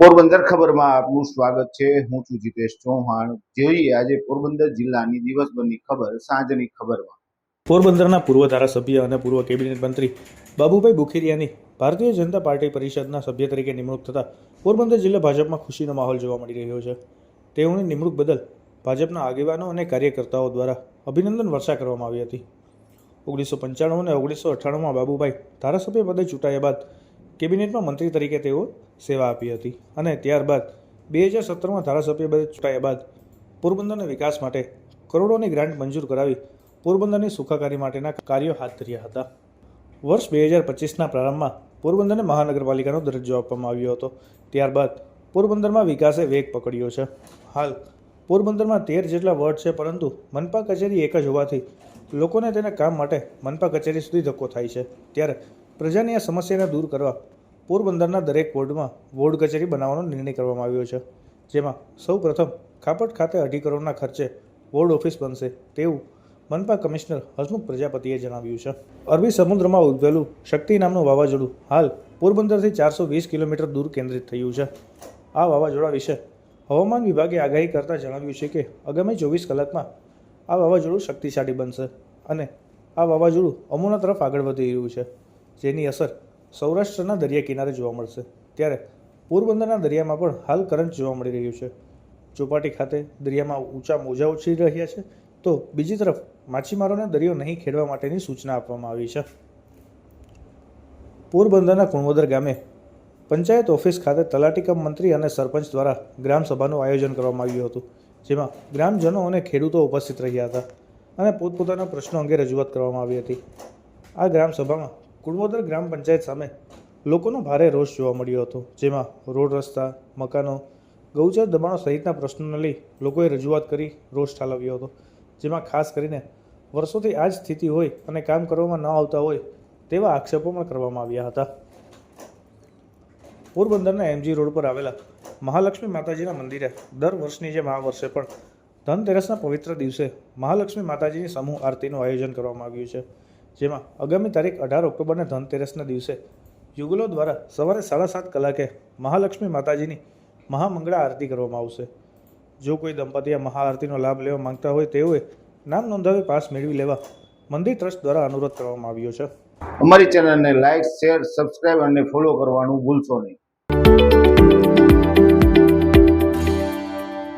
પોરબંદર ખબરમાં આપનું સ્વાગત છે. હું છું જીતેશ ચૌહાણ. જોઈએ આજે પોરબંદર જિલ્લાની દિવસભરની ખબર સાંજની ખબરમાં. પોરબંદરના પૂર્વ ધારાસભ્ય અને પૂર્વ કેબિનેટ મંત્રી બાબુભાઈ બુખેરિયાની ભારતીય જનતા પાર્ટી પરિષદના સભ્ય તરીકે નિમણૂક થતાં પોરબંદર જિલ્લા ભાજપમાં ખુશીનો માહોલ જોવા મળી રહ્યો છે. તેઓની નિમણૂક બદલ ભાજપના આગેવાનો અને કાર્યકર્તાઓ દ્વારા અભિનંદન વર્ષા કરવામાં આવી હતી. ઓગણીસો પંચાણું અને ઓગણીસો અઠ્ઠાણુંમાં બાબુભાઈ ધારાસભ્ય પદે ચૂંટાયા બાદ કેબિનેટમાં મંત્રી તરીકે તેઓ સેવા આપી હતી અને ત્યારબાદ બે હજાર સત્તરમાં ધારાસભ્ય પદે ચૂંટાયા બાદ પોરબંદરના વિકાસ માટે કરોડોની ગ્રાન્ટ મંજૂર કરાવી પોરબંદરની સુખાકારી માટેના કાર્યો હાથ ધર્યા હતા. વર્ષ બે હજાર પચીસના પ્રારંભમાં પોરબંદરને મહાનગરપાલિકાનો દરજ્જો આપવામાં આવ્યો હતો. ત્યારબાદ પોરબંદરમાં વિકાસે વેગ પકડ્યો છે. હાલ પોરબંદરમાં તેર જેટલા વોર્ડ છે, પરંતુ મનપા કચેરી એક જ હોવાથી લોકોને તેના કામ માટે મનપા કચેરી સુધી ધક્કો થાય છે. ત્યારે પ્રજાની આ સમસ્યાને દૂર કરવા પોરબંદરના દરેક વોર્ડમાં વોર્ડ કચેરી બનાવવાનો નિર્ણય કરવામાં આવ્યો છે. જેમાં સૌ પ્રથમ ખાપટ ખાતે અઢી કરોડના ખર્ચે વોર્ડ ઓફિસ બનશે તેવું મનપા કમિશનર હસમુખ પ્રજાપતિએ જણાવ્યું છે. અરબી સમુદ્રમાં ઉદ્ભવેલું શક્તિ નામનું વાવાઝોડું હાલ પોરબંદરથી ચારસો વીસ કિલોમીટર દૂર કેન્દ્રિત થયું છે. આ વાવાઝોડા વિશે હવામાન વિભાગે આગાહી કરતાં જણાવ્યું છે કે આગામી ચોવીસ કલાકમાં આ વાવાઝોડું શક્તિશાળી બનશે અને આ વાવાઝોડું અમુના તરફ આગળ વધી રહ્યું છે. જેની અસર સૌરાષ્ટ્રના દરિયા કિનારે જોવા મળશે. ત્યારે પોરબંદરના દરિયામાં પણ હાલ કરંટ જોવા મળી રહ્યું છે. ચોપાટી ખાતે દરિયામાં ઊંચા મોજા ઉછળી રહ્યા છે. તો બીજી તરફ માછીમારોને દરિયો નહીં ખેડવા માટેની સૂચના આપવામાં આવી છે. પોરબંદરના કુણવદર ગામે પંચાયત ઓફિસ ખાતે તલાટીકમ મંત્રી અને સરપંચ દ્વારા ગ્રામસભાનું આયોજન કરવામાં આવ્યું હતું, જેમાં ગ્રામજનો અને ખેડૂતો ઉપસ્થિત રહ્યા હતા અને પોતપોતાના પ્રશ્નો અંગે રજૂઆત કરવામાં આવી હતી. આ ગ્રામસભામાં કુણવદર ગ્રામ પંચાયત સામે લોકોનો ભારે રોષ જોવા મળ્યો હતો. જેમાં રોડ રસ્તા, મકાનો, ગૌચર દબાણો સહિતના પ્રશ્નોને લઈ લોકોએ રજૂઆત કરી રોષ ઠાલવ્યો હતો. જેમાં ખાસ કરીને વર્ષોથી આ જ સ્થિતિ હોય અને કામ કરવામાં ન આવતા હોય તેવા આક્ષેપો પણ કરવામાં આવ્યા હતા. પોરબંદરના એમજી રોડ પર આવેલા મહાલક્ષ્મી માતાજીના મંદિરે દર વર્ષની જેમ આ વર્ષે પણ ધનતેરસના પવિત્ર દિવસે મહાલક્ષ્મી માતાજીની સમૂહ આરતીનું આયોજન કરવામાં આવ્યું છે. જેમાં આગામી તારીખ અઢાર ઓક્ટોબરના ધનતેરસના દિવસે યુગલો દ્વારા સવારે સાડા સાત કલાકે મહાલક્ષ્મી માતાજીની મહામંગળા આરતી કરવામાં આવશે. જો કોઈ દંપતી આ મહાઆરતીનો લાભ લેવા માંગતા હોય તેઓએ નામ નોંધાવી પાસ મેળવી લેવા મંદિર ટ્રસ્ટ દ્વારા અનુરોધ કરવામાં આવ્યો છે. અમારી ચેનલને લાઇક શેર, સબસ્ક્રાઇબ અને ફોલો કરવાનું ભૂલશો નહીં.